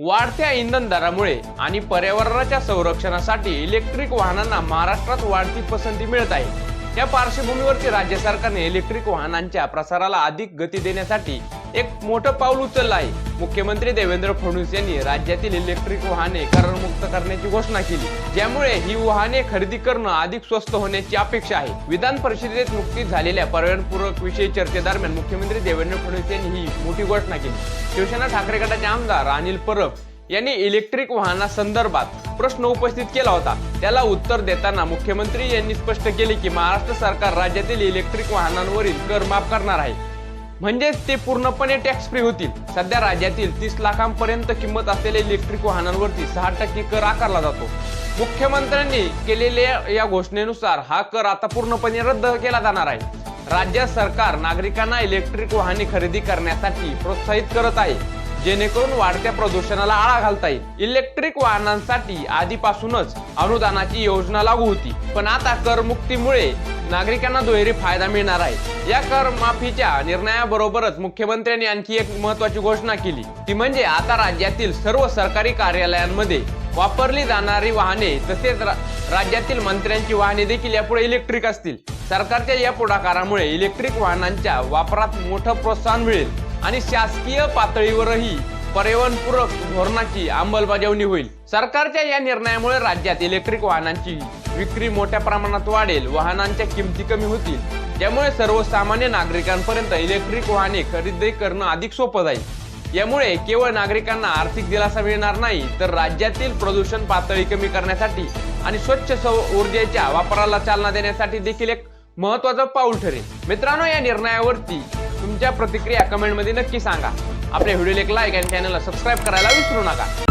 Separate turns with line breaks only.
वाढत्या इंधन दरामुळे आणि पर्यावरणाच्या संरक्षणासाठी इलेक्ट्रिक वाहनांना महाराष्ट्रात वाढती पसंती मिळत आहे. या पार्श्वभूमीवरती राज्य सरकारने इलेक्ट्रिक वाहनांच्या प्रसाराला अधिक गती देण्यासाठी एक मोठं पाऊल उचललं आहे. मुख्यमंत्री देवेंद्र फडणवीस यांनी राज्यातील इलेक्ट्रिक वाहने करमुक्त करण्याची घोषणा केली. ज्यामुळे ही वाहने खरेदी करणं अधिक स्वस्त होण्याची अपेक्षा आहे. विधान परिषदेत नुकतीच झालेल्या पर्यावरणपूरक विषयी चर्चेदरम्यान मुख्यमंत्री देवेंद्र फडणवीस यांनी ही मोठी घोषणा केली. शिवसेना ठाकरे गटाचे आमदार अनिल परब यांनी इलेक्ट्रिक वाहनासंदर्भात प्रश्न उपस्थित केला होता. त्याला उत्तर देताना मुख्यमंत्री यांनी स्पष्ट केले की महाराष्ट्र सरकार राज्यातील इलेक्ट्रिक वाहनांवरील कर माफ करणार आहे. म्हणजेच ते पूर्णपणे टॅक्स फ्री होतील. सध्या राज्यातील तीस लाखांपर्यंत किंमत असलेल्या इलेक्ट्रिक वाहनांवरती सहा टक्के कर आकारला जातो. मुख्यमंत्र्यांनी केलेल्या या घोषणेनुसार हा कर आता पूर्णपणे रद्द केला जाणार आहे. राज्य सरकार नागरिकांना इलेक्ट्रिक वाहने खरेदी करण्यासाठी प्रोत्साहित करत आहे. जेणेकरून वाढत्या प्रदूषणाला आळा घालता येईल. इलेक्ट्रिक वाहनांसाठी आधीपासूनच अनुदानाची योजना लागू होती. पण आता करमुक्तीमुळे नागरिकांना दुहेरी फायदा मिळणार आहे. या कर माफीच्या निर्णयाबरोबरच मुख्यमंत्र्यांनी आणखी एक महत्वाची घोषणा केली. ती म्हणजे आता राज्यातील सर्व सरकारी कार्यालयांमध्ये वापरली जाणारी वाहने तसेच रा- राज्यातील मंत्र्यांची वाहने देखील यापुढे इलेक्ट्रिक असतील. सरकारच्या या पुढाकारामुळे इलेक्ट्रिक वाहनांच्या वापरात मोठं प्रोत्साहन मिळेल. आणि शासकीय पातळीवरही पर्यावरणपूरक धोरणाची अंमलबजावणी होईल. सरकारच्या या निर्णयामुळे राज्यात इलेक्ट्रिक वाहनांची विक्री मोठ्या प्रमाणात वाढेल वाहनांच्या किमती कमी होतील. ज्यामुळे सर्वसामान्य नागरिकांपर्यंत इलेक्ट्रिक वाहने खरेदी करणं अधिक सोपं जाईल. यामुळे केवळ नागरिकांना आर्थिक दिलासा मिळणार नाही तर राज्यातील प्रदूषण पातळी कमी करण्यासाठी आणि स्वच्छ सौ ऊर्जेच्या वापराला चालना देण्यासाठी देखील एक महत्वाचं पाऊल ठरेल. मित्रांनो या निर्णयावरती तुमच्या प्रतिक्रिया कमेंटमध्ये नक्की सांगा. आपल्या व्हिडिओला एक लाईक आणि चॅनलला सबस्क्राईब करायला विसरू नका.